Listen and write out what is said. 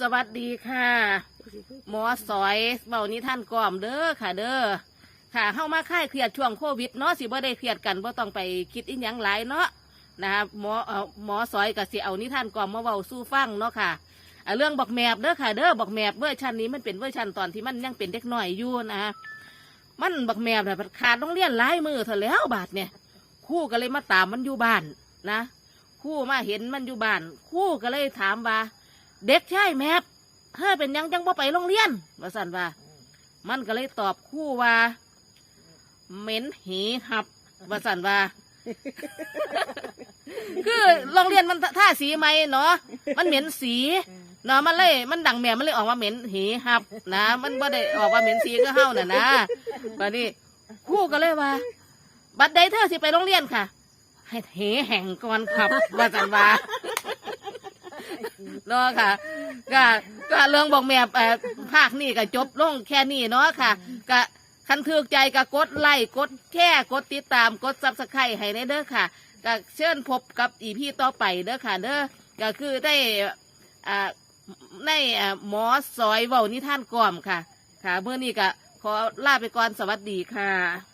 สวัสดีค่ะ หมอสอยเบานี้ท่านกล่อมเด้อค่ะ เด้อค่ะเข้ามาค่ายเครียดช่วงโควิดเนาะสิบ่ได้เครียดกันบ่ต้องไปคิดอีหยังหลายเนาะนะครับหมอเอ่อหมอสอยกับสิเอานิทานกล่อมมาเว้าสู้ฟังเนาะค่ะอ่าเรื่องบอกแมบเด้อค่ะ เด้อบอกแมบเวอร์ชันนี้มันเป็นเวอร์ชันตอนที่มันยังเป็นเด็กหน้อยอยู่นะมันบักแมบแบบขาดต้องเรียนหลายมือเถอะแล้วบาดเนี่ย คู่ก็เลยมาตามมันอยู่บ้านนะ ครู่มาเห็นมันอยู่บ้านครู่ก็เลยถามว่า เด็กใช่แมบเฮ้ยเป็นหยังจังบ่ไปโรงเรียนว่าสันว่า มันก็เลยตอบครู่ว่าเหม็นหีหับว่าสันว่า คือโรงเรียนมันท่าสีไหมเนาะมันเหม็นสีเนาะมันเลยมันดังแม่มันเลยออกมาเหม็นหีหับนะมันบ่ได้ออกว่าเหม็นสีก็เฮาน่ะนะบัดนี้ครู่ก็เลยว่า บัดใดเธอสิไปโรงเรียนค่ะ ให้เหแห่งก่อนครับว่าสันว่าเนาะค่ะ ก็ก็เรื่องบอกแม่เอ่อภาคนี่ก็จบลงแค่นี้เนาะค่ะก็คันถือใจก็กดไลค์กดแค่กดติดตามกดซับสไครต์ให้ได้เด้อค่ะก็เชิญพบกับอีพี่ต่อไปเด้อค่ะเด้อก็คือได้อ่าในอ่าหมอซอยเว้านิท่านกล่อมค่ะ ค่ะเมื่อนี้ก็ขอลาไปก่อนสวัสดีค่ะ